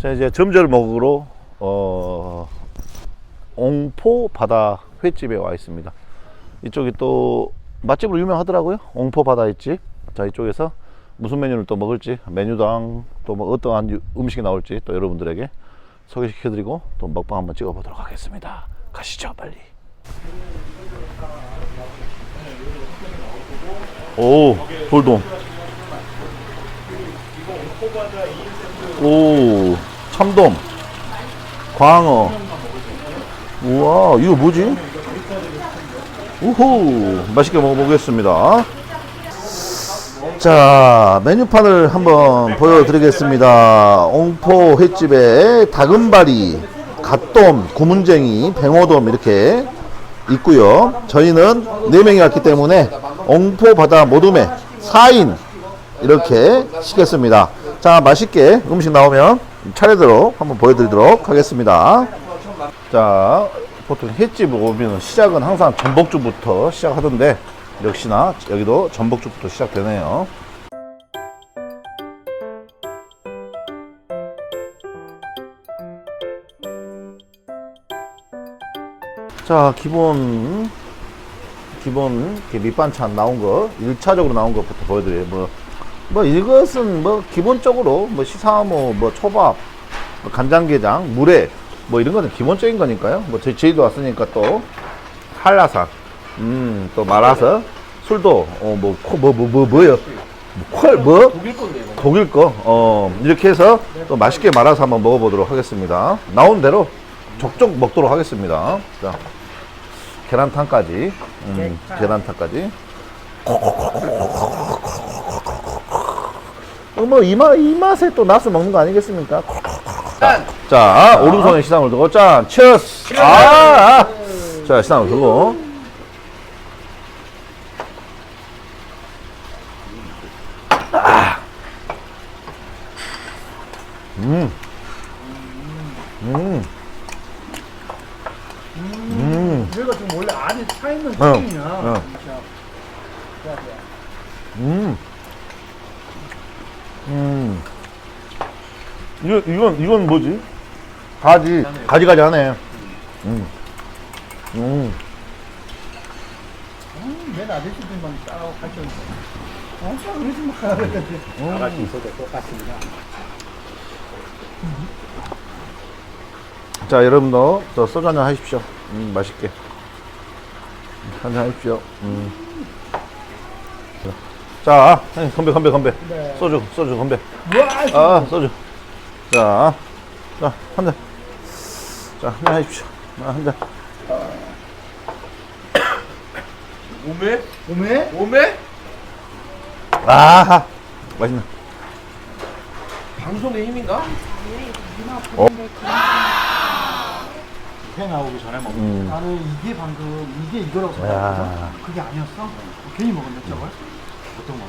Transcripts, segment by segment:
자 이제 점절 먹으러 어 옹포 바다 횟집에 와 있습니다. 이쪽이 또 맛집으로 유명하더라고요. 옹포 바다 횟집. 자 이쪽에서 무슨 메뉴를 또 먹을지 메뉴당 또 뭐 어떠한 유- 음식이 나올지 또 여러분들에게 소개시켜드리고 또 먹방 한번 찍어보도록 하겠습니다. 가시죠 빨리. 오 돌돔. 오 참돔. 광어. 우와, 이거 뭐지? 우후, 맛있게 먹어보겠습니다. 자, 메뉴판을 한번 보여드리겠습니다. 옹포 횟집에 다금바리, 갓돔, 구문쟁이, 뱅어돔 이렇게 있고요. 저희는 4명이 왔기 때문에 옹포 바다 모둠에 4인 이렇게 시켰습니다. 자, 맛있게 음식 나오면 차례대로 한번 보여드리도록 하겠습니다. 자, 보통 횟집 오면 시작은 항상 전복죽부터 시작하던데 역시나 여기도 전복죽부터 시작되네요. 자, 기본 기본 밑반찬 나온 거 1차적으로 나온 것부터 보여드려요. 뭐, 뭐 이것은 뭐 기본적으로 뭐 시사모, 뭐 초밥, 뭐 간장게장, 물회 뭐 이런 거는 기본적인 거니까요. 뭐 저희 저희도 왔으니까 또 한라산, 음, 또 말아서 술도 어뭐뭐뭐 뭐, 뭐, 뭐 요? 콜 뭐? 독일 건데 이거. 독일 거. 어, 이렇게 해서 또 맛있게 말아서 한번 먹어보도록 하겠습니다. 나온 대로 족족 먹도록 하겠습니다. 자, 계란탕까지. 음, 계란탕까지. 어, 뭐, 이 맛, 이 맛에 또 나스 먹는 거 아니겠습니까? 자, 자 오른손에 시상을 두고, 짠, 치어스! 아! 아. 자, 시상을 두고. 음. 음. 음. 여기가 지금 원래 안에 차 있는 어, 치킨이야. 어. 진짜. 좋아, 좋아. 음. 음. 이거, 이건, 이건 뭐지? 가지, 가지가지 하네. 음. 음. 음, 맨 아저씨들만 따라고 하셨는데. 어, 짜 그러지 마. 그랬더니. 나같이 있어도 똑같습니다. 자, 여러분도 저 소주 한잔 하십시오. 음, 맛있게. 한잔 하십시오. 음. 자, 형님, 건배, 건배, 건배. 네. 소주, 소주, 건배. 우와, 아, 소주. 자, 자, 한 잔. 자, 한 잔 하십시오. 아, 한 잔. 오메? 오메? 오메? 아, 맛있네. 방송의 힘인가? 회 나오기 전에 먹는 음. 나는 이게 방금 이게 이거라고 생각했거든. 야. 그게 아니었어? 괜히 먹었네 저걸.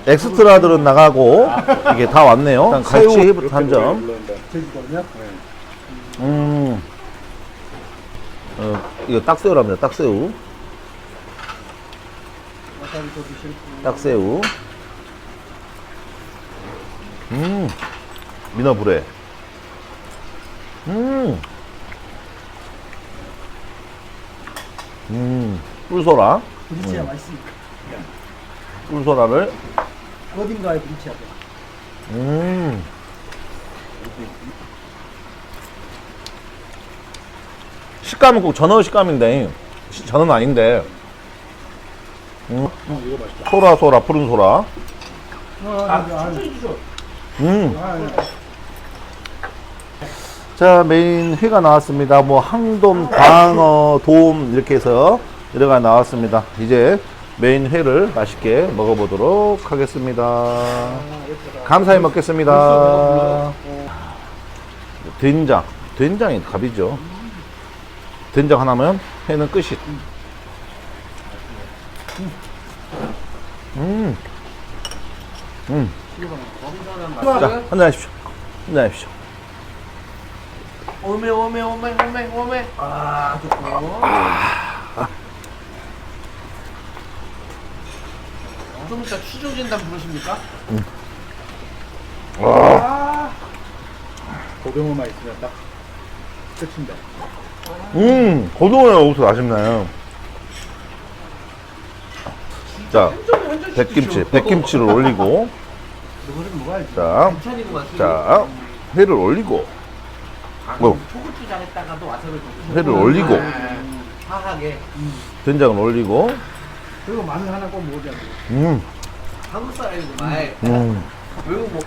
엑스트라들은 나가고, 이게 다 왔네요. 일단 같이 한 점. 제주도냐? 음. 어, 이거 딱새우랍니다. 딱새우. 딱새우. 음. 민어불에. 음. 음. 꿀소라. 브리치야 맛있으니까. 꿀소라를. 어딘가에 돼. 음. 식감은 꼭 전어 식감인데, 시- 전어는 아닌데. 음. 어, 이거 맛있다. 소라, 소라, 푸른 소라. 아, 천천히 주셔. 음. 아, 네. 자, 메인 회가 나왔습니다. 뭐, 항돔, 광어, 돔, 이렇게 해서 여러 가지 나왔습니다. 이제 메인 회를 맛있게 먹어보도록 하겠습니다. 감사히 먹겠습니다. 된장. 된장이 갑이죠. 된장 하나면 회는 끝이. 음. 음. 자, 한잔 하십시오. 한잔 하십시오. 오메 오메 오메 오메 오메. 아, 좋고. 좀 이따 취조진단 부르십니까? 와. 고등어만 있으면 딱 끝인데. 음, 고등어야 옷을 아쉽네. 자, 백김치, 백김치를 올리고, 먹어야지. 자. 자, 회를 올리고, 뭐. 초고추 와사비를 좀 회를 올리고, 화하게 된장을 올리고, 그리고 마늘 하나 꼭 먹어야 돼. 음, 한국 사람이구만. 음, 외국 뭐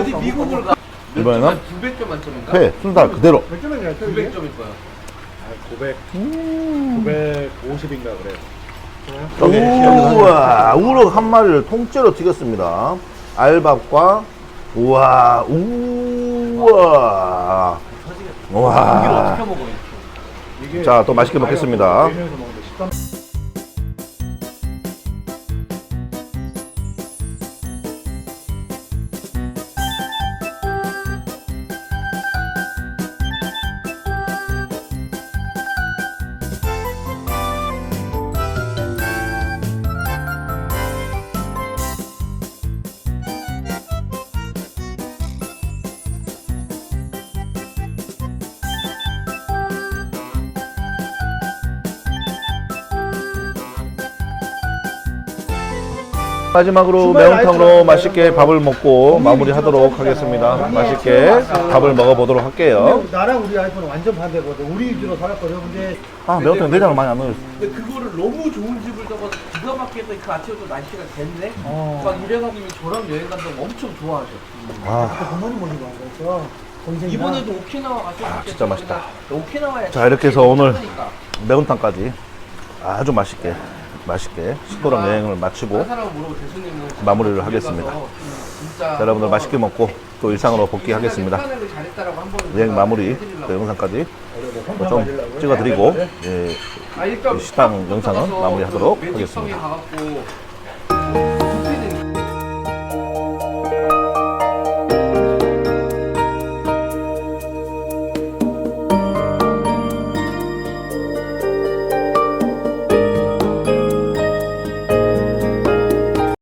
어디 미국을 가? 이번에는 900점 만점인가? 회, 순살 그대로. 몇 점이야, 또 이게? 900점일 거야. 아, 900, 음. 950인가 그래. 우와, 우럭 한 마리를 통째로 튀겼습니다. 알밥과, 우와, 우와. 와. 어떻게 먹어 이렇게? 이게 자, 또 맛있게 먹겠습니다. 마지막으로 매운탕으로 맛있게 밥을 먹고 마무리하도록 하겠습니다. 맛있게 밥을 먹어보도록 할게요. 나랑 우리 아이폰은 완전 반대거든. 우리 위주로 살았거든. 근데 아, 매운탕 내장을 많이 안 넣었어. 근데 그거를 너무 좋은 집을 잡아서 기가 막히게 그 아침에 또 날씨가 됐네. 어. 막 이래가님이 저랑 여행 간다고 엄청 좋아하셔. 아, 그때 부모님 모시고 간 거였어. 이번에도 오키나와 가서 아, 진짜 맛있다. 오키나와에 자, 이렇게 해서 오늘. 매운탕까지 아주 맛있게, 맛있게 식도락 여행을 마치고 마무리를 하겠습니다. 진짜 자, 여러분들 맛있게 먹고 또 일상으로 복귀하겠습니다. 여행 마무리. 그 영상까지 평판 좀 맞으려고. 찍어드리고 예, 아, 식당 딱 영상은 마무리하도록 그 하겠습니다.